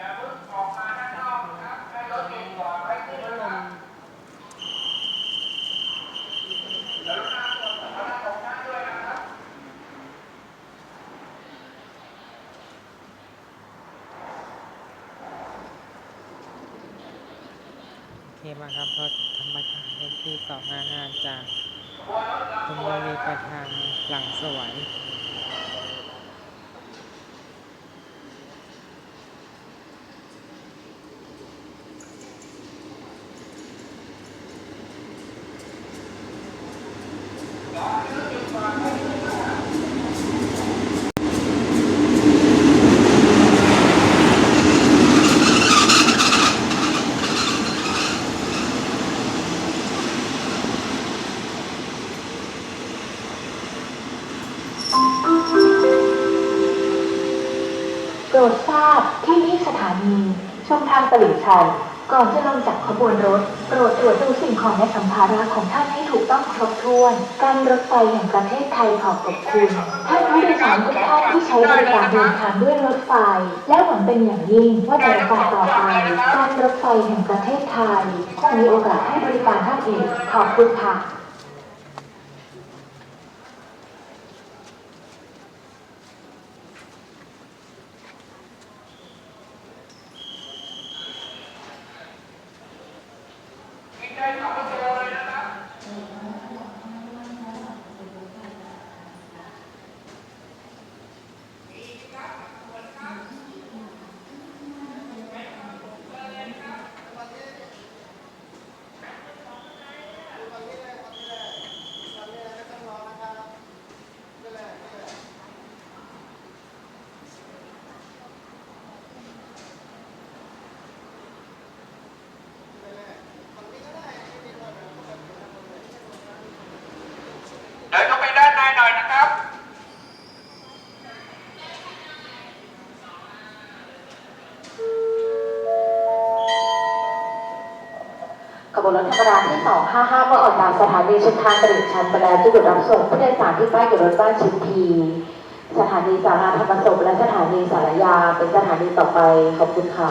โอเคมาครับรถธรรมดาเลขที่สองห้าห้าจากคุณบรีไปทางหลังสวย โปรดทราบที่นี่สถานี ชุมทางตลิ่งชัน ก่อนจะลงจากขบวนรถโปรดตรวจดูสิ่งของและสัมภาระของท่านให้ถูกต้องครบถ้วน การรถไฟแห่งประเทศไทยขอบขอบคุณท่านผู้โดยสารทุกท่านที่ใช้บริการเดินทางด้วยรถไฟ และหวังเป็นอย่างยิ่งว่าจะโอกาสต่อไปการรถไฟแห่งประเทศไทยคงมีโอกาสให้บริการท่านอีกขอบคุณค่ะ เดินเข้าไปด้านในหน่อยนะครับ ข บวนรถธรรมดาที่ 255 เมื่อออกจากสถานีชุมทางตลิ่งชันไปแล้วจะหยุดรับส่งผู้โดยสารที่ป้ายหยุดรถบ้านชิมพีสถานีสาราธรรมศพและสถานีสารยาเป็นสถานีต่อไปขอบคุณค่ะ